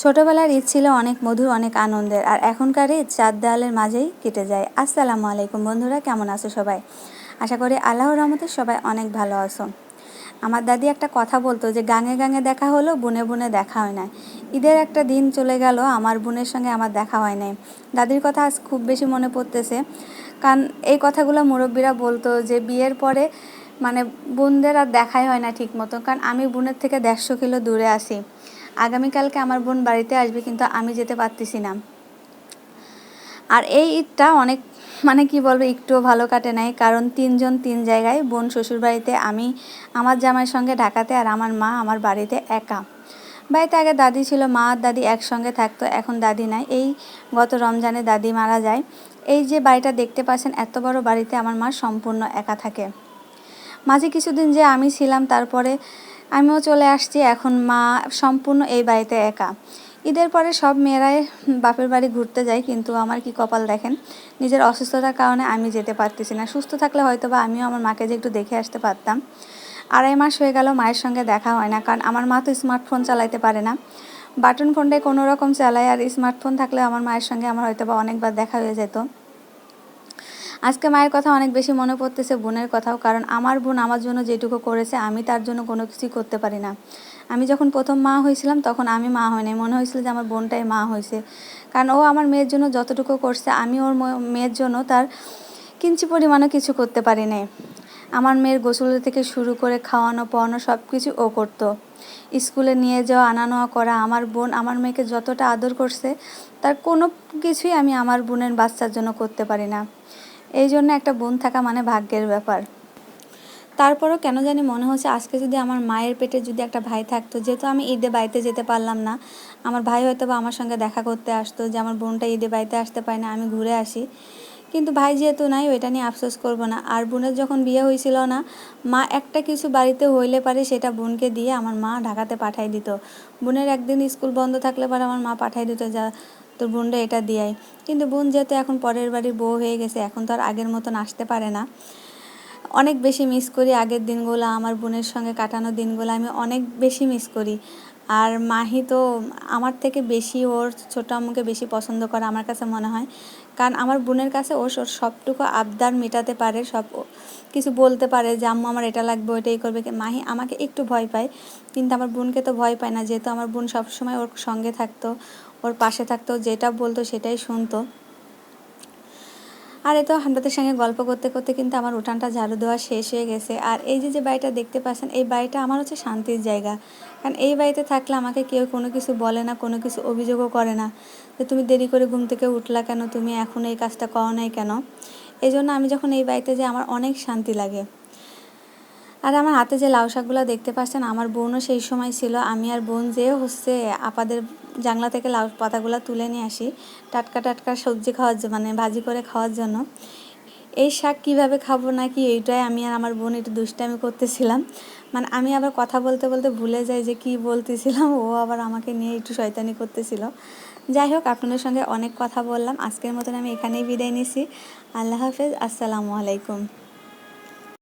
ছোটোবেলার ঈদ ছিল অনেক মধুর, অনেক আনন্দের, আর এখনকার ঈদ চার দেওয়ালের মাঝেই কেটে যায়। আসসালামু আলাইকুম বন্ধুরা, কেমন আছো সবাই? আশা করি আল্লাহর রহমতে সবাই অনেক ভালো আছো। আমার দাদি একটা কথা বলতো যে, গাঙে গাঙে দেখা হলো, বুনে বুনে দেখা হয় না ঈদের একটা দিন চলে গেল, আমার বোনের সঙ্গে আমার দেখা হয় নাই। দাদির কথা আজ খুব বেশি মনে পড়তেছে, কারণ এই কথাগুলো মুরব্বীরা বলতো যে, বিয়ের পরে মানে বোনদের আর দেখাই হয় না ঠিক মতো কারণ আমি বোনের থেকে দেড়শো কিলো দূরে আসি আগামীকালকে আমার বোন বাড়িতে আসবে, কিন্তু আমি যেতে পারতেছি না। আর এই ঈদটা অনেক মানে কি বলব, একটুও ভালো কাটে নাই, কারণ তিনজন তিন জায়গায়, বোন শ্বশুর বাড়িতে, আমি, আমার জামাইয়ের সঙ্গে ঢাকাতে আর আমার মা আমার বাড়িতে একা। বাড়িতে আগে দাদি ছিল, মা আর দাদি একসঙ্গে থাকতো, এখন দাদি নাই। এই গত রমজানে দাদি মারা যায়। এই যে বাড়িটা দেখতে পাচ্ছেন, এত বড় বাড়িতে আমার মা সম্পূর্ণ একা থাকে। মাঝে কিছুদিন যে আমি ছিলাম, তারপরে আমিও চলে আসছি, এখন মা সম্পূর্ণ এই বাড়িতে একা। ঈদের পরে সব মেয়েরাই বাপের বাড়ি ঘুরতে যায়, কিন্তু আমার কি কপাল দেখেন? নিজের অসুস্থতার কারণে আমি যেতে পারতেছি না। সুস্থ থাকলে হয়তো বা আমিও আমার মাকে যে একটু দেখে আসতে পারতাম। আড়াই মাস হয়ে গেল মায়ের সঙ্গে দেখা হয় না, কারণ আমার মা তো স্মার্টফোন চালাইতে পারে না। বাটন ফোনটাই কোনো রকম চালায় আর স্মার্টফোন থাকলে আমার মায়ের সঙ্গে আমার হয়তো বা অনেকবার দেখা হয়ে যেত। আজকে মায়ের কথা অনেক বেশি মনে পড়তেছে বোনের কথাও, কারণ আমার বোন আমার জন্য যেটুকু করেছে আমি তার জন্য কোনো কিছুই করতে পারি না। আমি যখন প্রথম মা হয়েছিলাম তখন আমি মা হয়নি মনে হয়েছিল যে আমার বোনটাই মা হয়েছে। কারণ ও আমার মেয়ের জন্য যতটুকু করছে আমি ওর মেয়ের জন্য তার কিঞ্চি পরিমাণও কিছু করতে পারি নাই। আমার মেয়ের গোসল থেকে শুরু করে খাওয়ানো, পড়ানো সব কিছু ও করতো। স্কুলে নিয়ে যাওয়া, আনা নেওয়া করা, আমার বোন আমার মেয়েকে যতটা আদর করছে তার কোনো কিছুই আমি আমার বোনের বাচ্চার জন্য করতে পারি না। এই জন্য একটা বোন থাকা মানে ভাগ্যের ব্যাপার। তারপরও কেন জানি মনে হচ্ছে আজকে যদি আমার মায়ের পেটে যদি একটা ভাই থাকতো, যেহেতু আমি ঈদে বাড়িতে যেতে পারলাম না, আমার ভাই হয়তো বা আমার সঙ্গে দেখা করতে আসতো যে আমার বোনটা ঈদে বাড়িতে আসতে পারে না, আমি ঘুরে আসি। কিন্তু ভাই যেহেতু নাই, ওইটা নিয়ে আফসোস করব না। আর বোনের যখন বিয়ে হয়েছিল না, মা একটা কিছু বাড়িতে হইলে পারে সেটা বোনকে দিয়ে আমার মা ঢাকাতে পাঠাই দিত। বোনের একদিন স্কুল বন্ধ থাকলে পরে আমার মা পাঠাই দিত যা তোর বোনটা এটা দিয়াই। কিন্তু বোন যেহেতু এখন পরের বাড়ির বউ হয়ে গেছে, এখন তো আর আগের মতন আসতে পারে না। অনেক বেশি মিস করি আগের দিনগুলো, আমার বোনের সঙ্গে কাটানো দিনগুলো, আমি অনেক বেশি মিস করি। আর মাহি তো আমার থেকে বেশি ওর ছোটো আম্মুকে বেশি পছন্দ করে আমার কাছে মনে হয়। কারণ আমার বোনের কাছে ও সবটুকু আবদার মেটাতে পারে, সব কিছু বলতে পারে যে, আম্মু, আমার এটা লাগবে, ওইটাই করবে। মাহি আমাকে একটু ভয় পায়, কিন্তু আমার বোনকে তো ভয় পায় না। যেহেতু আমার বোন সবসময় ওর সঙ্গে থাকতো, ওর পাশে থাকতো, যেটা বলতো সেটাই শুনতো। আর এ তো হান্ডাতের সঙ্গে গল্প করতে করতে কিন্তু আমার উঠানটা ঝাড়ু দেওয়া শেষ হয়ে গেছে। আর এই যে যে বাড়িটা দেখতে পাচ্ছেন, এই বাড়িটা আমার হচ্ছে শান্তির জায়গা। কারণ এই বাড়িতে থাকলে আমাকে কেউ কোনো কিছু বলে না, কোনো কিছু অভিযোগও করে না। যে তুমি দেরি করে ঘুম থেকে উঠলা কেন? তুমি এখন এই কাজটা করো নাই কেন? এই জন্য আমি যখন এই বাড়িতে যাই, আমার অনেক শান্তি লাগে। আর আমার হাতে যে লাউ শাকগুলো দেখতে পাচ্ছেন, আমার বোনও সেই সময় ছিল। আমি আর বোন যে হচ্ছে আপাদের জাংলা থেকে লাউ পাতাগুলো তুলে নিয়ে আসি টাটকা টাটকা সবজি খাওয়ার জন্য মানে ভাজি করে খাওয়ার জন্য। এই শাক কীভাবে খাব নাকি এইটাই আমি আর আমার বোন একটু দুষ্টামি করতেছিলাম। মানে আমি আবার কথা বলতে বলতে ভুলে যাই যে কি বলতেছিলাম, ও আবার আমাকে নিয়ে একটু শয়তানি করতেছিল। যাই হোক, আপনাদের সঙ্গে অনেক কথা বললাম। আজকের মতন আমি এখানেই বিদায় নিছি। আল্লাহ হাফেজ, আসসালামু আলাইকুম।